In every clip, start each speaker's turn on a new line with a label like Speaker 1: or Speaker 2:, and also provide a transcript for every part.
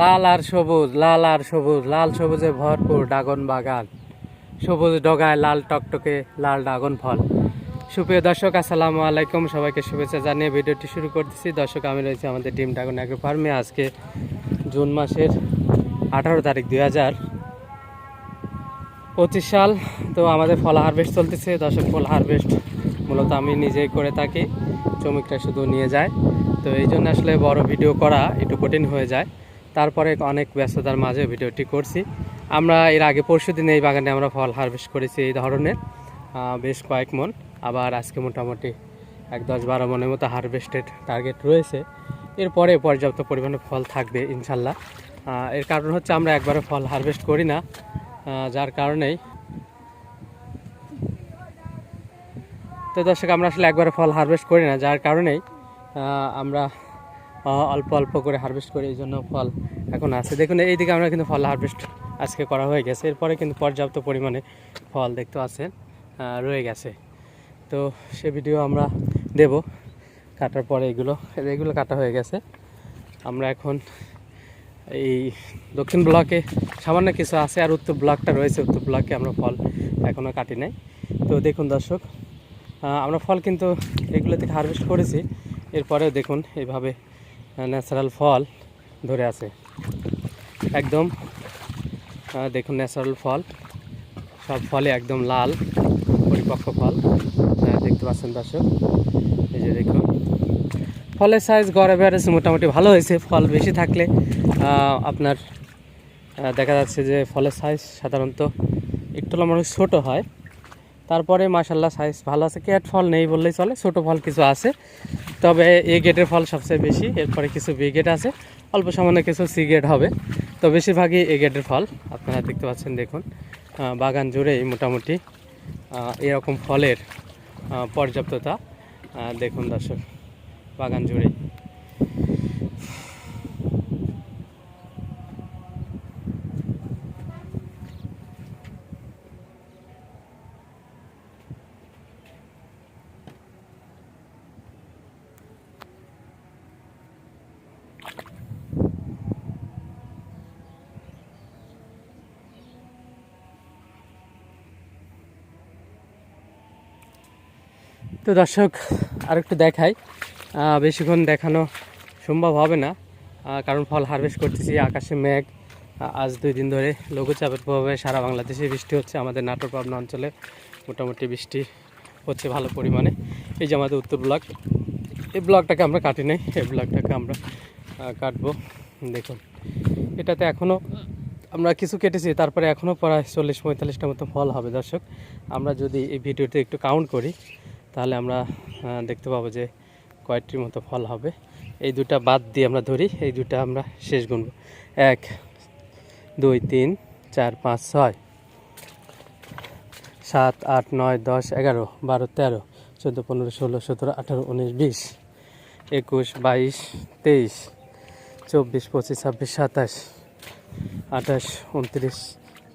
Speaker 1: লাল আর সবুজ লাল আর সবুজ লাল সবুজে ভরপুর ড্রাগন বাগান সবুজ ডগায় লাল টকটকে লাল ড্রাগন ফল সুপ্রিয় দর্শক আসসালামু আলাইকুম সবাইকে শুভেচ্ছা জানিয়ে ভিডিওটি শুরু করতেছি দর্শক আমি রয়েছি আমাদের টিম ড্রাগন অ্যাগ্রো ফার্মে আজকে জুন মাসের আঠারো তারিখ দুই হাজার পঁচিশ সাল তো আমাদের ফল হারভেস্ট চলতেছে দর্শক ফল হারভেস্ট মূলত আমি নিজেই করে থাকি শ্রমিকরা শুধু নিয়ে যায় তো এই জন্য আসলে বড় ভিডিও করা একটু কঠিন হয়ে যায় তারপরে অনেক ব্যস্ততার মাঝে ভিডিওটি করছি আমরা এর আগে পরশু দিন এই বাগানে আমরা ফল হারভেস্ট করেছি এই ধরনের বেশ কয়েক মন আবার আজকে মোটামুটি এক দশ বারো মনের মতো হারভেস্টেড টার্গেট রয়েছে এরপরে পর্যাপ্ত পরিমাণে ফল থাকবে ইনশাল্লাহ এর কারণ হচ্ছে আমরা একবারে ফল হারভেস্ট করি না যার কারণেই তো দর্শক আমরা আসলে একবারে ফল হারভেস্ট করি না যার কারণেই আমরা অল্প অল্প করে হারভেস্ট করে এই জন্য ফল এখন আছে দেখুন এইদিকে আমরা কিন্তু ফল হারভেস্ট আজকে করা হয়ে গেছে এরপরে কিন্তু পর্যাপ্ত পরিমাণে ফল দেখতে আছেন রয়ে গেছে তো সে ভিডিও আমরা দেব কাটার পরে এগুলো এগুলো কাটা হয়ে গেছে আমরা এখন এই দক্ষিণ ব্লকে সামান্য কিছু আছে আর উত্তর ব্লকটা রয়েছে উত্তর ব্লকে আমরা ফল এখনও কাটি নাই তো দেখুন দর্শক আমরা ফল কিন্তু এগুলো থেকে হারভেস্ট করেছি এরপরেও দেখুন এভাবে ন্যাচারাল ফল ধরে আছে একদম দেখুন ন্যাচারাল ফল সব ফলে একদম লাল পরিপক্ক ফল হ্যাঁ, দেখতে পাচ্ছেন দর্শক এই যে দেখুন ফলের সাইজ গড়ে বেড়েছে মোটামুটি ভালো হয়েছে ফল বেশি থাকলে আপনার দেখা যাচ্ছে যে ফলের সাইজ সাধারণত একটু আমার ছোটো হয় তারপরে মাসাল্লাহ সাইজ ভালো আছে ক্যাট ফল নেই বললেই চলে ছোট ফল কিছু আছে তবে এ গেটের ফল সবচেয়ে বেশি এরপরে কিছু বি গেট আছে অল্প সামান্য কিছু সি গেট হবে তো বেশিরভাগই এ গেটের ফল আপনারা দেখতে পাচ্ছেন দেখুন বাগান জুড়েই মোটামুটি এরকম ফলের পর্যাপ্ততা দেখুন দর্শক বাগান জুড়ে তো দর্শক আরেকটু দেখাই বেশিক্ষণ দেখানো সম্ভব হবে না কারণ ফল হারভেস্ট করতেছি আকাশে মেঘ আজ দুই দিন ধরে লঘুচাপের প্রভাবে সারা বাংলাদেশে বৃষ্টি হচ্ছে আমাদের নাটোর পাবনা অঞ্চলে মোটামুটি বৃষ্টি হচ্ছে ভালো পরিমাণে এই যে আমাদের উত্তর ব্লক এই ব্লকটাকে আমরা কাটি নাই এই ব্লকটাকে আমরা কাটবো দেখুন এটাতে এখনও আমরা কিছু কেটেছি তারপরে এখনও প্রায় চল্লিশ পঁয়তাল্লিশটা মতো ফল হবে দর্শক আমরা যদি এই ভিডিওতে একটু কাউন্ট করি তাহলে আমরা দেখতে পাবো যে কয়েকটির মতো ফল হবে এই দুটা বাদ দিয়ে আমরা ধরি এই দুটা আমরা শেষ গুনব এক দুই তিন চার পাঁচ ছয় সাত আট নয় দশ এগারো বারো তেরো চোদ্দো পনেরো ষোলো সতেরো আঠারো উনিশ বিশ একুশ বাইশ তেইশ চব্বিশ পঁচিশ ছাব্বিশ সাতাশ আঠাশ উনত্রিশ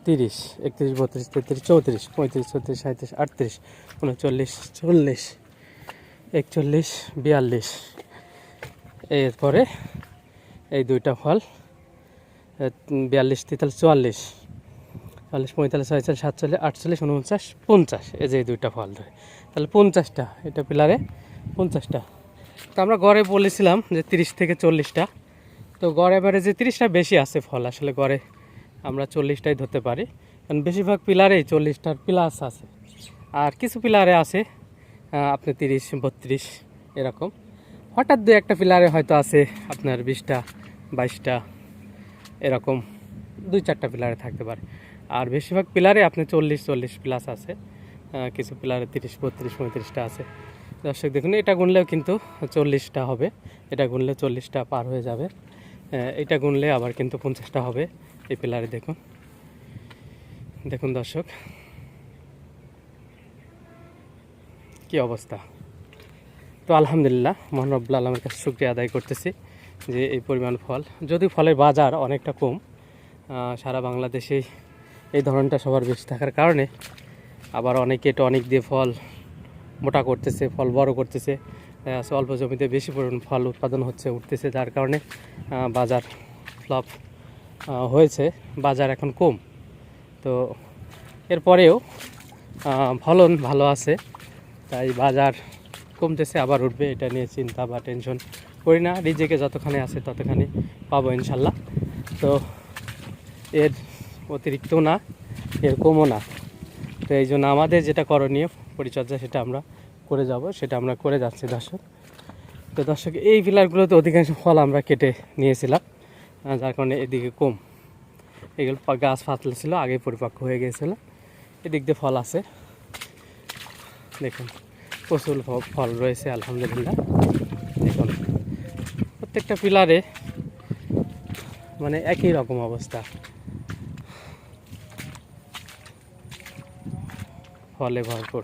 Speaker 1: তিরিশ একত্রিশ বত্রিশ তেত্রিশ চৌত্রিশ পঁয়ত্রিশ ছত্রিশ সাঁত্রিশ আটত্রিশ উনচল্লিশ চল্লিশ একচল্লিশ বিয়াল্লিশ এরপরে এই দুইটা ফল বিয়াল্লিশ তেতাল্লিশ চুয়াল্লিশ চুয়াল্লিশ পঁয়তাল্লিশ ছয়চল্লিশ সাতচল্লিশ আটচল্লিশ উনপঞ্চাশ পঞ্চাশ এই যে দুইটা ফল ধরে তাহলে পঞ্চাশটা এটা পিলারে পঞ্চাশটা তো আমরা গড়ে বলেছিলাম যে তিরিশ থেকে চল্লিশটা তো গড়ে এবারে যে তিরিশটা বেশি আছে ফল আসলে গড়ে আমরা চল্লিশটাই ধরতে পারি কারণ বেশিরভাগ পিলারেই চল্লিশটার প্লাস আছে আর কিছু পিলারে আছে আপনি তিরিশ বত্রিশ এরকম হঠাৎ দু একটা পিলারে হয়তো আছে আপনার বিশটা বাইশটা এরকম দুই চারটা পিলারে থাকতে পারে আর বেশিরভাগ পিলারে আপনি চল্লিশ চল্লিশ প্লাস আছে কিছু পিলারে তিরিশ বত্রিশ পঁয়ত্রিশটা আছে দর্শক দেখুন এটা গুনলেও কিন্তু চল্লিশটা হবে এটা গুনলে চল্লিশটা পার হয়ে যাবে এটা গুনলে আবার কিন্তু পঞ্চাশটা হবে এই পিলারে দেখুন দেখুন দর্শক কি অবস্থা তো আলহামদুলিল্লাহ মোহন আলমের কাছে শুক্রিয়া আদায় করতেছি যে এই পরিমাণ ফল যদি ফলের বাজার অনেকটা কম সারা বাংলাদেশেই এই ধরনটা সবার বেশি থাকার কারণে আবার অনেকে টনিক দিয়ে ফল মোটা করতেছে ফল বড় করতেছে অল্প জমিতে বেশি পরিমাণ ফল উৎপাদন হচ্ছে উঠতেছে যার কারণে বাজার ফ্লপ হয়েছে বাজার এখন কম তো এরপরেও ফলন ভালো আছে তাই বাজার কমতেছে আবার উঠবে এটা নিয়ে চিন্তা বা টেনশন করি না রিজেকে যতখানি আছে ততখানি পাবো ইনশাল্লাহ তো এর অতিরিক্ত না এর কমও না তো এই জন্য আমাদের যেটা করণীয় পরিচর্যা সেটা আমরা করে যাব সেটা আমরা করে যাচ্ছি দর্শক তো দর্শক এই পিলারগুলোতে অধিকাংশ ফল আমরা কেটে নিয়েছিলাম যার কারণে এদিকে কম এগুলো গাছ ফাতলে ছিল আগে পরিপক্ক হয়ে গিয়েছিল এদিক দিয়ে ফল আছে দেখুন প্রচুর ফল রয়েছে আলহামদুলিল্লাহ দেখুন প্রত্যেকটা পিলারে মানে একই রকম অবস্থা ফলে ভরপুর